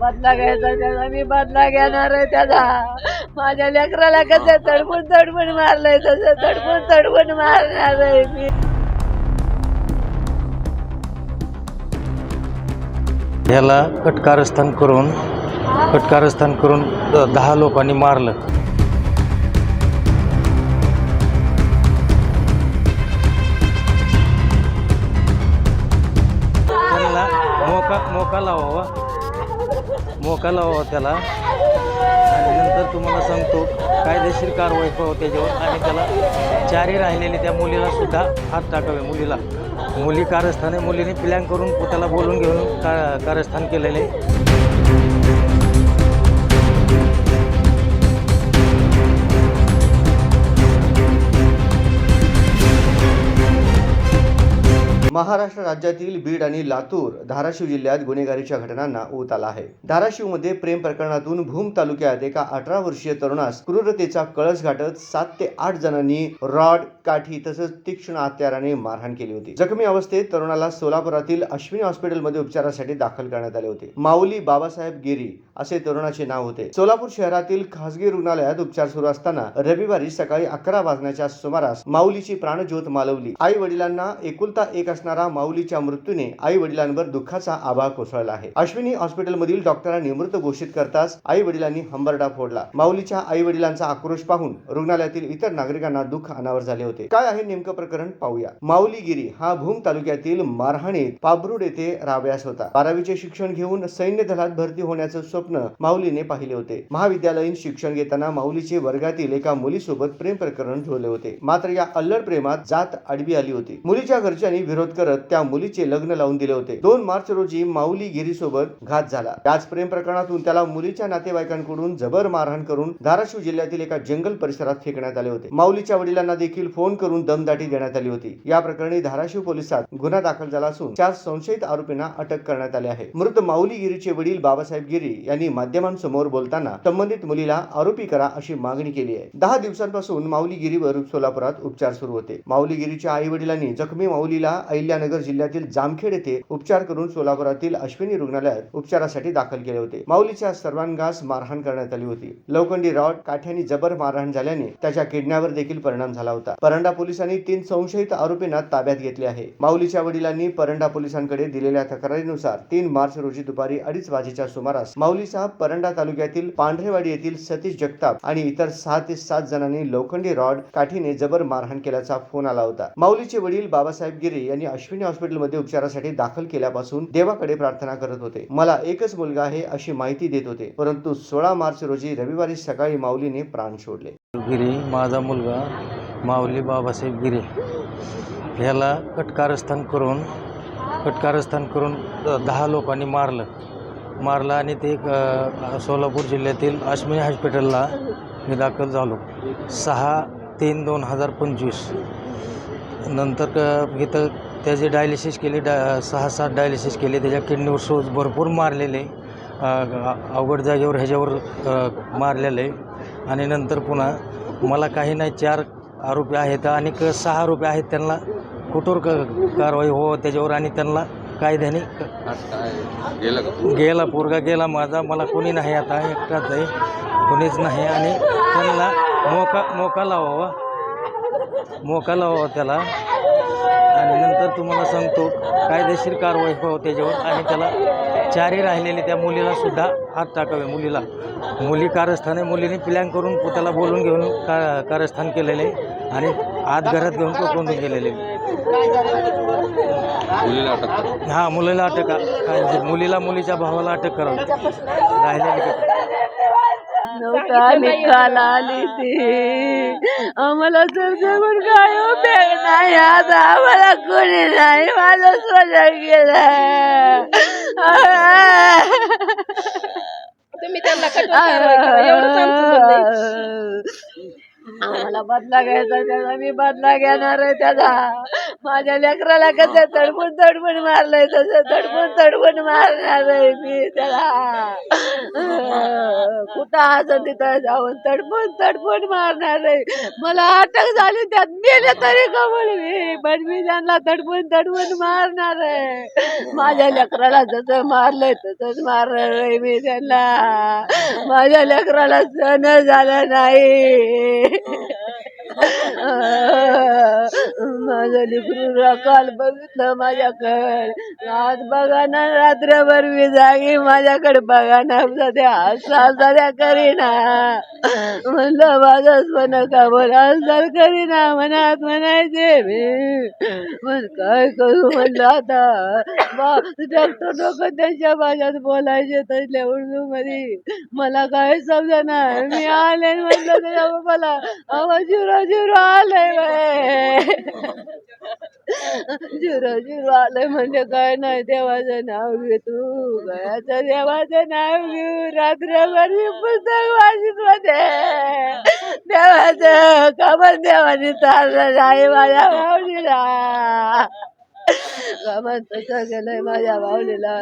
बदला घ्यायचा त्याचा मी बदला घेणार आहे त्याचा. माझ्या लेकराला कसं तडपून तडपून मारलंय तसं तडपून तडपून मारणार आहे मी. ह्याला कटकारस्थान करून कटकारस्थान करून द- दहा लोकांनी मारलं. मोका मोका लावावा. मोका लावा त्याला. आणि नंतर तुम्हाला सांगतो कायदेशीर कारवाई पाहू त्याच्यावर. आणि त्याला चारी राहिलेली त्या मुलीला सुद्धा हात टाकावे मुलीला. मुली कारस्थान आहे मुलीने प्लॅन करून त्याला बोलून घेऊन का कारस्थान केलेले. महाराष्ट्र राज्यातील बीड आणि लातूर धाराशिव जिल्ह्यात गुन्हेगारीच्या घटनांना ऊत आला आहे. धाराशिवमध्ये प्रेम प्रकरणातून भूम तालुक्यात एका अठरा वर्षीय तरुणास क्रूरतेचा कळस गाठत सात ते आठ जणांनी रॉड काठी तसंच तीक्ष्ण हत्याराने मारहाण केली होती. जखमी अवस्थेत तरुणाला सोलापुरातील अश्विनी हॉस्पिटलमध्ये उपचारासाठी दाखल करण्यात आले होते. माऊली बाबासाहेब गिरी असे तरुणाचे नाव होते. सोलापूर शहरातील खासगी रुग्णालयात उपचार सुरू असताना रविवारी सकाळी अकरा वाजण्याच्या सुमारास माऊलीची प्राणज्योत मालवली. आई वडिलांना एकुलता एक असणारा माऊलीच्या मृत्यूने आई वडिलांवर दुःखाचा आभा कोसळला आहे. अश्विनी हॉस्पिटलमधील डॉक्टरांनी मृत घोषित करताच आई वडिलांनी हंबरडा फोडला. माऊलीच्या आई वडिलांचा आक्रोश पाहून रुग्णालयातील इतर नागरिकांना दुःख अनावर झाले होते. काय आहे नेमकं प्रकरण पाहूया. माऊलीगिरी हा भूम तालुक्यातील मारहाणीत पाबरूड येथे राब्यास होता. बारावीचे शिक्षण घेऊन सैन्य दलात भरती होण्याचं स्वप्न माऊलीने पाहिले होते. महाविद्यालयीन शिक्षण घेताना माऊलीचे वर्गातील एका मुलीसोबत प्रेम प्रकरण जुळले होते. मात्र या अल्लड प्रेमात जात आडवी आली होती. मुलीच्या घरच्यांनी विरोध करत त्या मुलीचे लग्न लावून दिले होते. दोन मार्च रोजी माऊली गिरीसोबत घात झाला. त्याच प्रेम प्रकरणातून त्याला मुलीच्या नातेवाईकांकडून जबर मारहाण करून धाराशिव जिल्ह्यातील एका जंगल परिसरात फेकण्यात आले होते. माऊलीच्या वडिलांना देखील फोन करून दमदाटी देण्यात आली होती. या प्रकरणी धाराशिव पोलिसात गुन्हा दाखल झाला असून चार संशयित आरोपींना अटक करण्यात आली आहे. मृत माऊली गिरीचे वडील बाबासाहेब गिरी यांनी माध्यमांसमोर बोलताना संबंधित मुलीला आरोपी करा अशी मागणी केली आहे. दहा दिवसांपासून माऊली गिरीवर सोलापुरात उपचार सुरू होते. माऊली गिरीच्या आई वडिलांनी जखमी माऊलीला अहिल्यानगर जिल्ह्यातील जामखेड येथे उपचार करून सोलापुरातील अश्विनी रुग्णालयात उपचारासाठी दाखल केले होते. माऊलीच्या सर्वांगास मारहाण करण्यात आली होती. लोखंडी रॉड काठ्याने जबर मारहाण झाल्याने त्याच्या किडण्यावर देखील परिणाम झाला होता. परंडा पोलिसांनी तीन संशयित आरोपींना ताब्यात घेतले आहे. माऊलीच्या वडिलांनी परंडा पोलिसांकडे दिलेल्या तक्रारीनुसार तीन मार्च रोजी दुपारी अडीच वाजेच्या सुमारास माऊलीचा परंडा तालुक्यातील पांढरेवाडी येथील सतीश जगताप आणि इतर सहा ते सात जणांनी लोखंडी रॉड काठीने जबर मारहाण केल्याचा फोन आला होता. माऊलीचे वडील बाबासाहेब गिरे यांनी अश्विनी हॉस्पिटलमध्ये उपचारासाठी दाखल केल्यापासून देवाकडे प्रार्थना करत होते. मला एकच मुलगा आहे अशी माहिती देत होते परंतु सोळा मार्च रोजी रविवारी सकाळी माऊलीने प्राण सोडले गिरी माझा मुलगा माऊली बाबासाहेब गिरे ह्याला कटकारस्थान करून कटकारस्थान करून दहा लोकांनी मारलं. मारलं आणि ते सोलापूर जिल्ह्यातील अश्विनी हॉस्पिटलला मी दाखल झालो. सहा तीन दोन हजार पंचवीस. नंतर इथं त्याचे डायलिसिस केले डा सहा सात डायलिसिस केले त्याच्या किडनीवर सोज भरपूर मारलेले अवघड जागेवर ह्याच्यावर मारलेले. आणि नंतर पुन्हा मला काही नाही चार आरोपी आहेत आणि क सहा आरोपी आहेत त्यांना कठोर क कारवाई हो त्याच्यावर आणि त्यांना कायद्याने गेला पोरगा गेला माझा मला कोणी नाही आता एकटाच आहे कोणीच नाही. आणि त्यांना मोका मोका लावावा मोका लावावा त्याला. नंतर तुम्हाला सांगतो कायदेशीर कारवाई पाहू त्याच्यावर आणि त्याला चारी राहिलेली त्या मुलीला सुद्धा हात टाकावे मुलीला. मुली कारस्थान आहे मुलीने प्लॅन करून त्याला बोलून घेऊन का कारस्थान केलेले आणि आत घरात घेऊन कोंडून गेलेले. मुलीला अटक करा. हा मुलीला अटक. मुलीला मुलीच्या भावाला अटक करावी राहिलेली. नौका निकाल आली ती. आम्हाला तर जगून काय उपयोग नाही. आता आम्हाला कोणी नाही. माझं सोडून गेलं तुम्ही त्यांना. आम्हाला बदला घ्यायचा त्याचा. मी बदला घेणार आहे त्याचा. माझ्या लेकराला कसं तडपून तडपून मारलंय तसं तडपून तडपून मारणार आहे मी त्याला. कुठं असं तिथं जाऊन तडपून तडपून मारणार आहे? मला अटक झाली त्यात मेले तरी कमल मी पण मी त्यांना तडपून तडपून मारणार आहे. माझ्या लेकराला जसं मारलंय तसंच मारणार आहे मी त्यांना. माझ्या लेकराला सण झालं नाही. माझं लेकरू काल बघितलं माझ्याकडे. आज बघा ना रात्रभर मी जागी माझ्याकडे बघा ना सध्या हालचाल सध्या करीना. म्हणलं माझं सोनं का बोल हालचाल करीना मनात म्हणायचे मी. पण काय करू म्हणलं आता? बा डॉक्टर डोकं त्यांच्या भाषेत बोलायचे तसल्या उर्दू मध्ये मला काय समजा मी आले म्हणलं त्याच्या मला अहो जिरो जिरो आलंय बाय झुरो झिरो आलंय म्हणजे काय नाही देवाचं नाव घे तू गयाचं देवाचं नाव घेऊ रात्रभर मी पुस्तक वाचित मध्ये देवाचं कमल देवाने चाललं नाही माझ्या माऊलीला. कमल तसं गेलंय माझ्या माऊलीला.